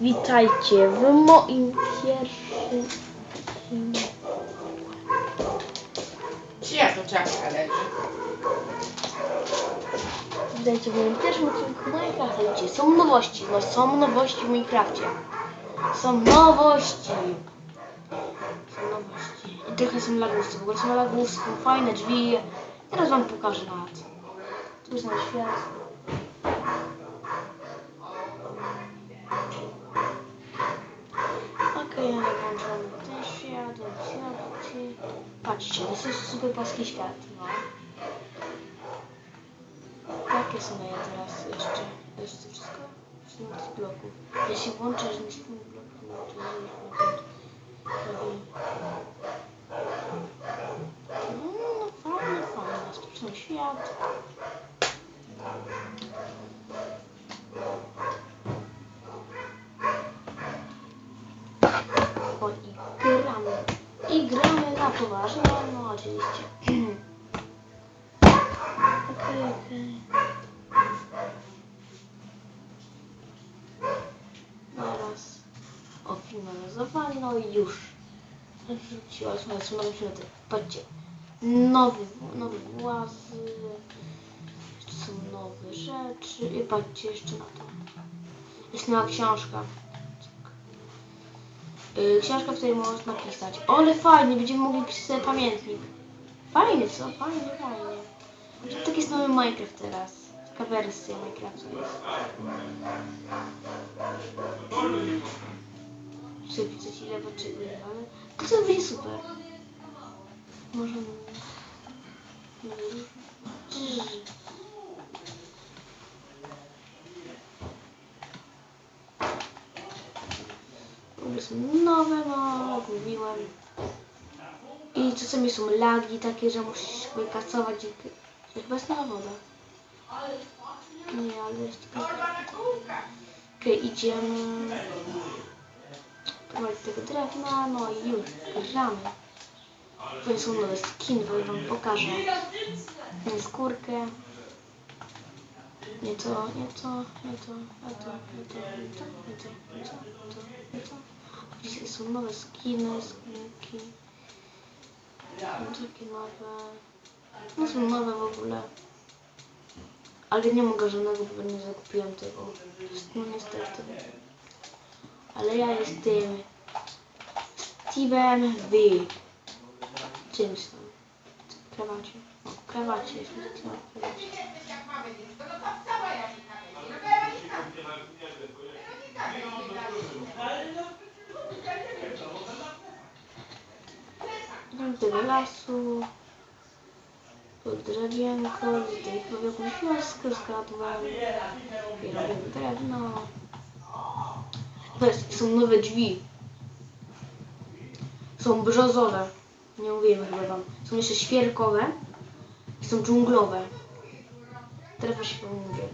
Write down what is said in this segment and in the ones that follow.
Witajcie w moim pierwszym... Gdzie to czapka leży? Witajcie w moim pierwszym odcinku Minecrafta. Są nowości? No są nowości w Minecrafcie. Są nowości. Są nowości. I trochę są lagusy. W ogóle są lagusy, są fajne drzwi. Teraz wam pokażę nawet. Tu jest nasz świat. ja nagrałem ten świat, opcje. Patrzcie, to jest super polski świat, no. Takie są ja teraz jeszcze. Wiesz to wszystko? Snup z bloku. Jeśli włączę, że nie snup bloku, no to nie mm, No, fajnie, fajnie, sztuczny świat. ważne? No oczywiście. Okej, okay, okej. Okay. Naraz. Ofinalizowano i już. Rzuciłaś moje sumowe środki. Patrzcie. Nowy, nowy właz. Jeszcze są nowe rzeczy. I patrzcie jeszcze na to. Jest nowa książka. Yy, książka, w której można pisać. O, ale fajnie, będziemy mogli pisać sobie pamiętnik. Fajnie, co? Fajnie, fajnie. Że taki jest nowy Minecraft teraz. Taka wersja Minecrafta jest. Muszę pisać ile potrzebuję, ale to co będzie super. Może... No, One są nowe, no, mówiłem. I czasami są lagi takie, że musisz wykasować chyba jest nowa woda. Nie, ale jest tylko... Okej, idziemy... Prowadzić tego drewna, no i już, gramy. To są nowe skiny, bo wam pokażę. Skórkę. Nie to, nie to, nie to, nie to, nie to, nie to, nie to, nie to, nie to. Dzisiaj są nowe skiny, skinki. Takie nowe. No są nowe w ogóle. Ale nie mogę żadnego, bo nie zakupiłem tego. No niestety. Ale ja jestem Steven V. Czymś tam. Krawacie. O, w krawacie. Jestem Steven teve laço, outra Bianca, tem que ver com fiascos, cara do lado. Eu não tenho treve, não. são съм на вечви. Są brzozowe. Nie mówiłem chyba wam. Są jeszcze świerkowe. I są dżunglowe. Trefia się pomówię.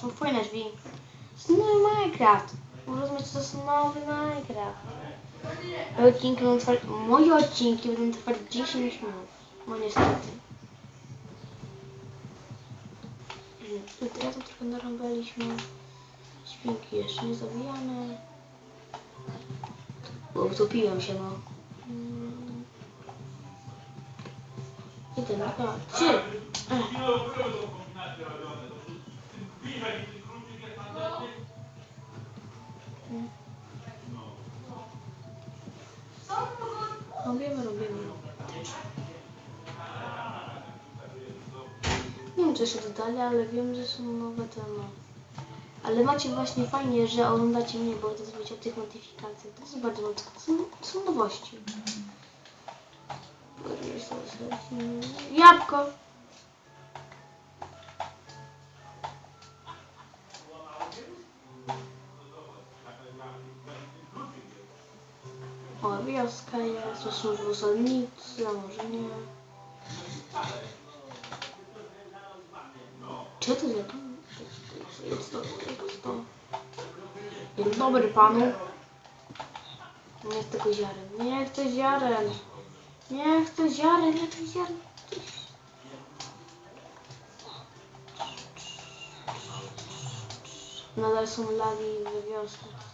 Są fajne drzwi. Jest nowy Minecraft. Rozumiecie, to jest nowy Minecraft. Moje odcinki będą trwać, moje odcinki będą trwać 10 minut. No niestety. Tu teraz trochę narąbaliśmy. Świnki jeszcze nie zawijane. Bo utopiłem się, no. Jeden, dwa, trzy. Ech. Wiem, czy jeszcze dodali, ale wiem, że są nowe tematy. Ale macie właśnie fajnie, że oglądacie mnie, bo to zrobić o tych notyfikacjach. To jest bardzo to są, to są nowości. Jabłko! O, wioska jest, to są osadnicy, a może nie. Czy to za? Jest to, jest to. Dzień dobry panu. Nie chcę ziaren. Nie chcę ziaren. Nie chcę ziaren, nie chcę ziaren. Nadal są lagi we wiosnach.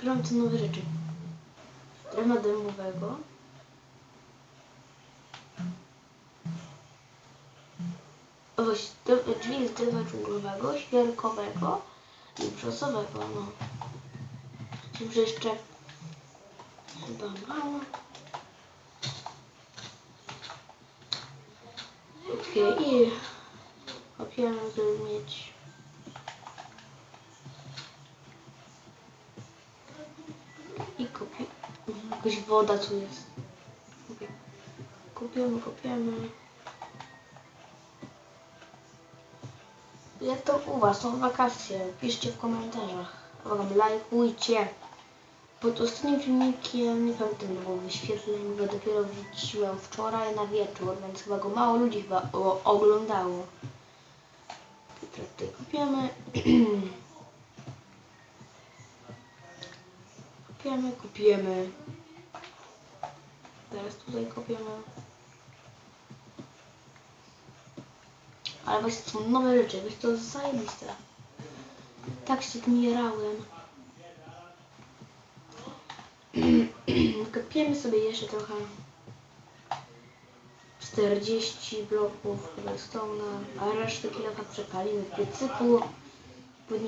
Gram te nowe rzeczy. Drewna dębowego. Drzwi z drewna dżunglowego, świerkowego i brzozowego, no. Że jeszcze chyba mało. Okej, i kopiemy, żeby mieć Jakaś woda tu jest. Kopiemy, kopiemy. Jak to u Was? Są wakacje? Piszcie w komentarzach. Błagam, lajkujcie. Pod ostatnim filmikiem, nie pamiętam, było wyświetleń, bo dopiero wrzuciłem wczoraj na wieczór, więc chyba go mało ludzi chyba oglądało. Teraz tutaj kopiemy, kopiemy. Teraz tutaj kopiemy. Ale właśnie są nowe rzeczy, więc to zajebiste. Tak się tym jarałem. Kopiemy sobie jeszcze trochę. 40 bloków redstone'a, a resztę kilofa przepalimy w piecyku. Bo nie,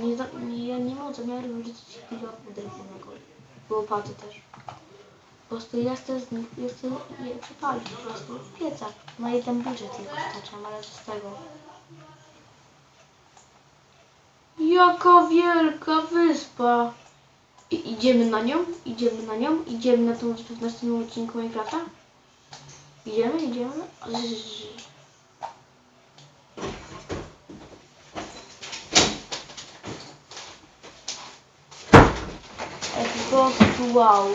nie, nie, za- nie, ja nie mam zamiaru wyrzucić kilofu drewnianego. Bo łopaty też. Prostu ja z nich, ja chcę je przepalić po prostu w piecach. Na jeden budżet tylko staczam, ale co z tego? Jaka wielka wyspa! I, idziemy na nią? Idziemy na nią? Idziemy na tą wyspę w następnym odcinku Minecrafta? Idziemy? Idziemy? Ej, wow.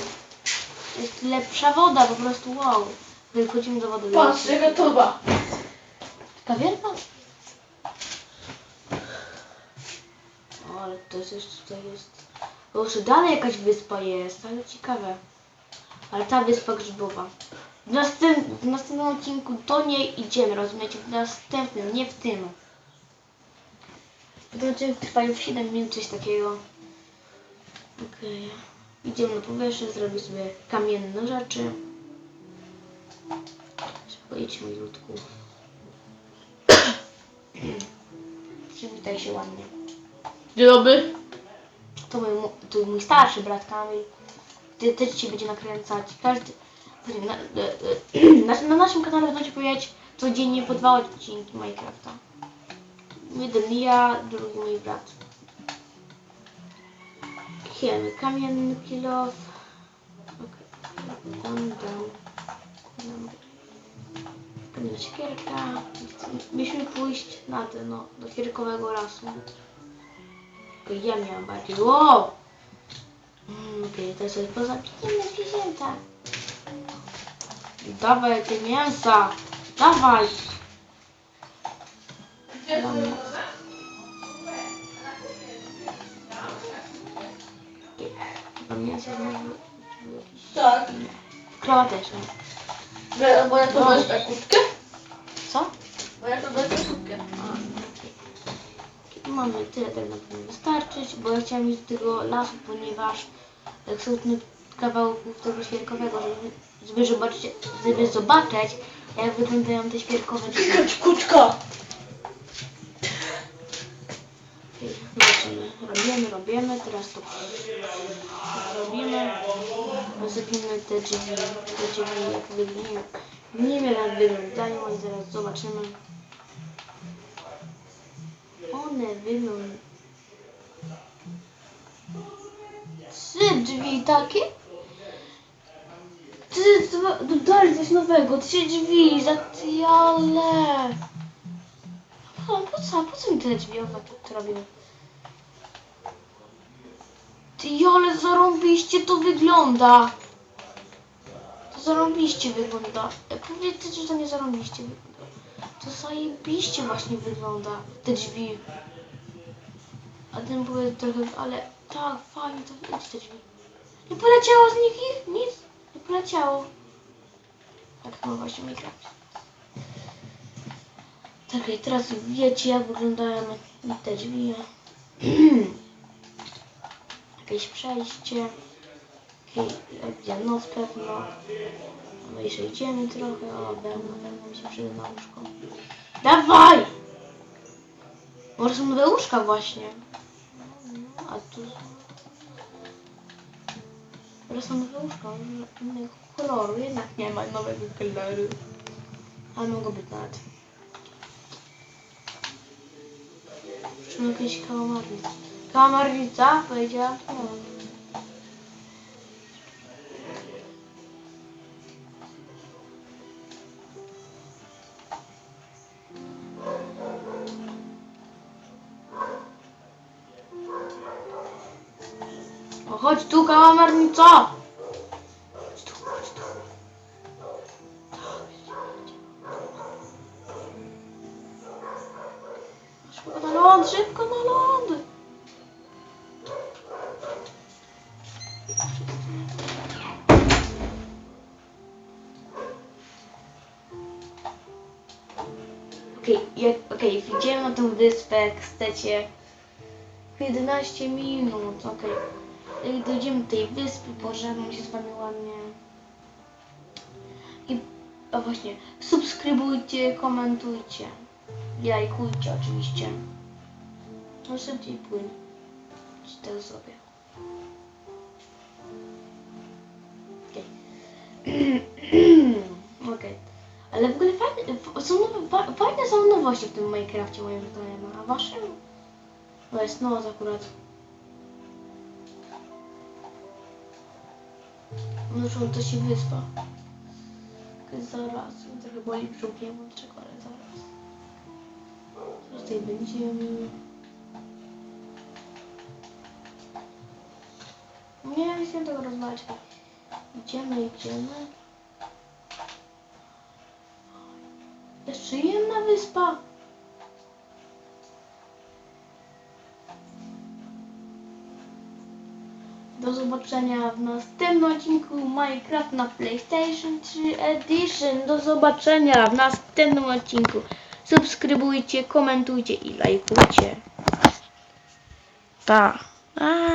Jest lepsza woda, po prostu wow. Wychodzimy do wody. Patrz, jaka toba. Taka wielka? O, ale to jest jeszcze tutaj jest. Bo jeszcze dalej jakaś wyspa jest, ale ciekawe. Ale ta wyspa grzybowa. W, następ, w następnym odcinku do niej idziemy, rozumiecie? W następnym, nie w tym. Ten odcinek trwa już 7 minut, coś takiego. Okej. Idziemy na powierzchnię, zrobię sobie kamienne rzeczy. Idźmy, ludku. Przywitaj się ładnie. Dzień dobry. To mój, to mój starszy brat Kamil. Ty też ci będzie nakręcać. Każdy. Na, e, e, na, na naszym kanale będą ci powiedzieć codziennie po dwa odcinki Minecrafta. Jeden ja, drugi mój brat. Kiemy, kamienny. Okej. Dam, dam. Dam. Kamienna siekierka. Mieliśmy pójść na ten, no, do świerkowego lasu. Tylko ja miałam bardziej. Wow! Mm, Okej, to sobie pozabijemy zwierzęta. Dawaj te mięsa! Dawaj! Dam. Okej, Tak. Krowa też, nie? Bo- Bo ja to No. będę tak krótkie? Co? Bo ja to. A, okej. Mamy tyle, tak na pewno wystarczyć, bo ja chciałam do tego lasu, ponieważ tnę kawałków tego świerkowego, żeby, żeby zobaczyć, żeby zobaczyć, jak wyglądają te świerkowe drzewa. Kuczka. Robimy, robimy, teraz to robimy. Rozepimy te drzwi, te drzwi jak wyglądają. Nie wiem jak wyglądają, ale zaraz zobaczymy. One wyglądają. Trzy drzwi takie? Ty, dodali coś nowego, trzy drzwi, zatjale. Po, po co, po co mi tyle drzwi tu robiły? Ty, ale zarąbiście to wygląda. To zarąbiście wygląda. E, Powiedzcie, że to nie zarąbiście wygląda. To zajebiście właśnie wygląda, te drzwi. ten były trochę, ale tak, fajnie to idź te drzwi. Nie poleciało z nich ich? Nic? Nie poleciało. Tak no właśnie Minecraft. Tak, i teraz wiecie jak wyglądają te drzwi. Jakieś przejście. Jakieś noc pewno. No jeszcze idziemy trochę. O, pewno, pewno mi się przyda na łóżko. Dawaj! Może są nowe łóżka właśnie. No, a tu... Może są nowe łóżka, innego koloru. Jednak nie ma nowego koloru. Ale mogą być nawet. Czy jakieś Tam rnica powiedziała to. O, chodź tu, kałamarnica! Szkoda, ląd, szybko na ląd! Okej, idziemy na tę wyspę, chcecie. 11 minut, okej. Jak dojdziemy do tej wyspy, pożegnam się z wami ładnie. I a właśnie, subskrybujcie, komentujcie. Lajkujcie oczywiście. No szybciej płyń. Ci to zrobię. Okej. Okej. Ale w ogóle fajne, są nowe, fa- fajne są nowości w tym Minecrafcie moim zdaniem. A waszym? To jest noc akurat. Muszą to się wyspa. Zaraz, trochę boli brzuch, nie mam czego, ale zaraz. Co tutaj będziemy? Nie, nie tego rozmawiać. Idziemy, idziemy. Jeszcze jedna wyspa. Do zobaczenia w następnym odcinku Minecraft na PlayStation 3 Edition. Do zobaczenia w następnym odcinku. Subskrybujcie, komentujcie i lajkujcie. Pa.